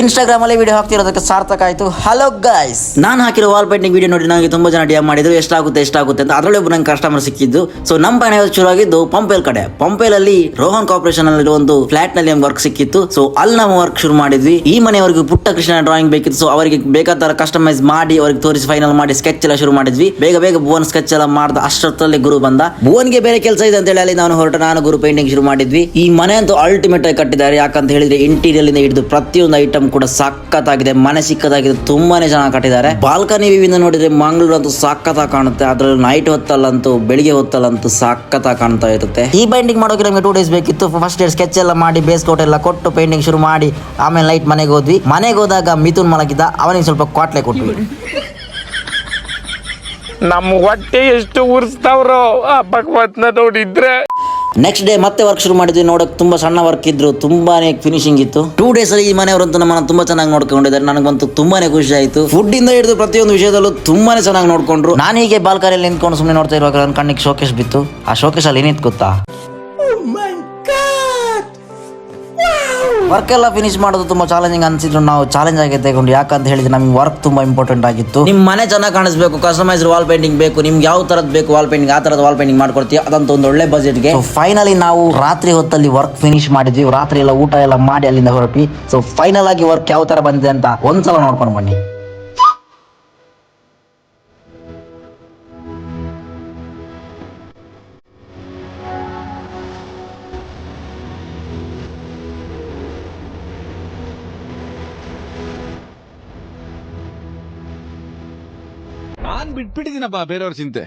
Instagram ಅಲ್ಲಿ video ಹಾಕ್ತಿರೋದಕ್ಕೆ ಸಾರ್ಥಕ ಆಯ್ತು. ಹಲೋ ಗೈಸ್ ನಾನು ಹಾಕಿರೋ ವಾಲ್ ಪೇಂಟಿಂಗ್ ವಿಡಿಯೋ ನೋಡಿ ನನಗೆ ತುಂಬಾ ಜನ ಡಿಎಂ ಮಾಡಿದ್ರು, ಎಷ್ಟಾಗುತ್ತೆ ಎಷ್ಟಾಗುತ್ತೆ ಅಂತ. ಅದರಲ್ಲಿ ಒಬ್ಬ ನಂಗೆ ಕಸ್ಟಮರ್ ಸಿಕ್ಕಿದ್ದು. ಸೊ ನಮ್ಮ ಪಯಣ ಶುರು ಆಗಿದ್ದು ಪಂಪೇಲ್ ಕಡೆ. ಪಂಪೇಲ್ ಅಲ್ಲಿ ರೋಹನ್ ಕಾರ್ಪೊರೇಷನ್ ಅಲ್ಲಿ ಒಂದು ಫ್ಲಾಟ್ನಲ್ಲಿ ವರ್ಕ್ ಸಿಕ್ಕಿತ್ತು. ಸೊ ಅಲ್ಲಿ ನಾವು ವರ್ಕ್ ಶುರು ಮಾಡಿದ್ವಿ. ಈ ಮನೆಯವರಿಗೆ ಪುಟ್ಟ ಕೃಷ್ಣ ಡ್ರಾಯಿಂಗ್ ಬೇಕಿತ್ತು. ಸೊ ಅವರಿಗೆ ಬೇಕಾದ ತರ ಕಸ್ಟಮೈಸ್ ಮಾಡಿ, ಅವ್ರಿಗೆ ತೋರಿಸಿ ಫೈನಲ್ ಮಾಡಿ ಸ್ಕೆಚ್ ಎಲ್ಲ ಶುರು ಮಾಡಿದ್ವಿ. ಬೇಗ ಬೇಗ ಭುವನ್ ಸ್ಕೆಚ್ ಎಲ್ಲ ಮಾಡ್ದ, ಅಷ್ಟೊತ್ತಲ್ಲಿ ಗುರು ಬಂದ. ಭುವನ್ಗೆ ಬೇರೆ ಕೆಲಸ ಇದೆ ಅಂತ ಹೇಳಿ ನಾನು ಹೊರಟ, ನಾನು ಗುರು ಪೇಂಟಿಂಗ್ ಶುರು ಮಾಡಿದ್ವಿ. ಈ ಮನೆ ಅಂತೂ ಅಲ್ಟಿಮೇಟ್ ಆಗಿ ಕಟ್ಟಿದ್ದಾರೆ. ಯಾಕಂತ ಹೇಳಿದ್ರೆ ಇಂಟೀರಿಯರ್ ಇಂದ ಹಿಡಿದು ಪ್ರತಿಯೊಂದು ಐಟಮ್ ಕೂಡ ಸಖತ್ತಾಗಿದೆ ಮನೆ ಸಿಕ್ಕದಾಗಿದೆ, ತುಂಬಾನೇ ಜನ ಕಟ್ಟಿದ್ದಾರೆ. ಬಾಲ್ಕನಿ ವಿವಿಂದ ನೋಡಿದ್ರೆ ಮಂಗಳೂರು ಅಂತೂ ಸಖತ್ತಾಗಿ ಕಾಣುತ್ತೆ, ಅದ್ರಲ್ಲಿ ನೈಟ್ ಹೊತ್ತಲ್ಲಂತೂ, ಬೆಳಿಗ್ಗೆ ಹೊತ್ತಲ್ಲಂತೂ ಸಖತ್ತಾಗಿ ಕಾಣ್ತಾ ಇರುತ್ತೆ. ಈ ಪೈಂಟಿಂಗ್ ಮಾಡೋಕೆ ನಮಗೆ ಟೂ ಡೇಸ್ ಬೇಕಿತ್ತು. ಫಸ್ಟ್ ಡೇ ಸ್ಕೆಚ್ ಎಲ್ಲ ಮಾಡಿ ಬೇಸ್ ಕೋಟ್ ಎಲ್ಲ ಕೊಟ್ಟು ಪೇಂಟಿಂಗ್ ಶುರು ಮಾಡಿ, ಆಮೇಲೆ ನೈಟ್ ಮನೆಗೆ ಹೋದ್ವಿ. ಮನೆಗೆ ಹೋದಾಗ ಮಿಥುನ್ ಮಲಗಿದ್ದ, ಅವನಿಗೆ ಸ್ವಲ್ಪ ಕ್ವಾಟ್ಲೆ ಕೊಟ್ವಿ. ನಮ್ಮ ಹೊಟ್ಟೆ ಎಷ್ಟು ಉರ್ಸ್ತಾವ್ರೋ ಆ ಭಗವತ್ನ ನೋಡಿದ್ರೆ. ನೆಕ್ಸ್ಟ್ ಡೇ ಮತ್ತೆ ವರ್ಕ್ ಶುರು ಮಾಡಿದ್ವಿ. ನೋಡಕ್ ತುಂಬಾ ಸಣ್ಣ ವರ್ಕ್ ಇದ್ರು. ತುಂಬಾನೇ ಫಿನಿಶಿಂಗ್ ಇತ್ತು. ಟೂ ಡೇಸ್ ಅಲ್ಲಿ ಈ ಮನೆಯವರಂತೂ ನಮ್ಮನ್ನು ತುಂಬಾ ಚೆನ್ನಾಗಿ ನೋಡ್ಕೊಂಡಿದ್ದಾರೆ. ನನಗಂತೂ ತುಂಬಾನೇ ಖುಷಿ ಆಯ್ತು. ಫುಡ್ ಇಂದ ಹಿಡಿದು ಪ್ರತಿಯೊಂದು ವಿಷಯದಲ್ಲೂ ತುಂಬಾನೇ ಚೆನ್ನಾಗಿ ನೋಡ್ಕೊಂಡ್ರು. ನಾನು ಹೀಗೆ ಬಾಲ್ಕನಿಯಲ್ಲಿ ನಿಂತ್ಕೊಂಡು ಸುಮ್ಮನೆ ನೋಡ್ತಾ ಇರುವಾಗ ನನ್ನ ಕಣ್ಣಿಗೆ ಶೋಕೇಶ್ ಬಿತ್ತು. ಆ ಶೋಕೇಶ್ ಅಲ್ಲಿ ಏನಿತ್ತು ಗೊತ್ತಾ? ವರ್ಕ್ ಎಲ್ಲ ಫಿನಿಶ್ ಮಾಡೋದು ತುಂಬಾ ಚಾಲೆಂಜಿಂಗ್ ಅನ್ಸಿದ್ರು. ನಾವು ಚಾಲೆಂಜ್ ಆಗಿ ತಗೊಂಡು. ಯಾಕಂತ ಹೇಳಿದ್ರೆ ನಮ್ಗೆ ವರ್ಕ್ ತುಂಬಾ ಇಂಪಾರ್ಟೆಂಟ್ ಆಗಿತ್ತು. ನಿಮ್ ಮನೆ ಚೆನ್ನಾಗಿ ಕಾಣಿಸ್ಬೇಕು ಕಸ್ಟಮೈಸ್ ವಾಲ್ ಪೇಂಟಿಂಗ್ ಬೇಕು ನಿಮ್ಗೆ ಯಾವ ತರದ್ ಬೇಕು ವಾಲ್ ಪೇಂಟಿಂಗ್ ಆ ತರದ ವಾಲ್ ಪೇಂಟಿಂಗ್ ಮಾಡ್ಕೊಡ್ತೀವಿ ಅದಂತ ಒಂದು ಒಳ್ಳೆ ಬಜೆಟ್ಗೆ ಫೈನಲಿ ನಾವು ರಾತ್ರಿ ಹೊತ್ತಲ್ಲಿ ವರ್ಕ್ ಫಿನಿಶ್ ಮಾಡಿದ್ವಿ. ರಾತ್ರಿ ಎಲ್ಲ ಊಟ ಎಲ್ಲ ಮಾಡಿ ಅಲ್ಲಿಂದ ಹೊರಟಿ ಸೊ ಫೈನಲ್ ಆಗಿ ವರ್ಕ್ ಯಾವ ತರ ಬಂದಿದೆ ಅಂತ ಒಂದ್ಸಲ ನೋಡ್ಕೊಂಡು ಬನ್ನಿ. ನಾನ್ ಬಿಟ್ಬಿಟ್ಟಿದ್ದೀನಪ್ಪ ಬೇರೆಯವ್ರ ಚಿಂತೆ.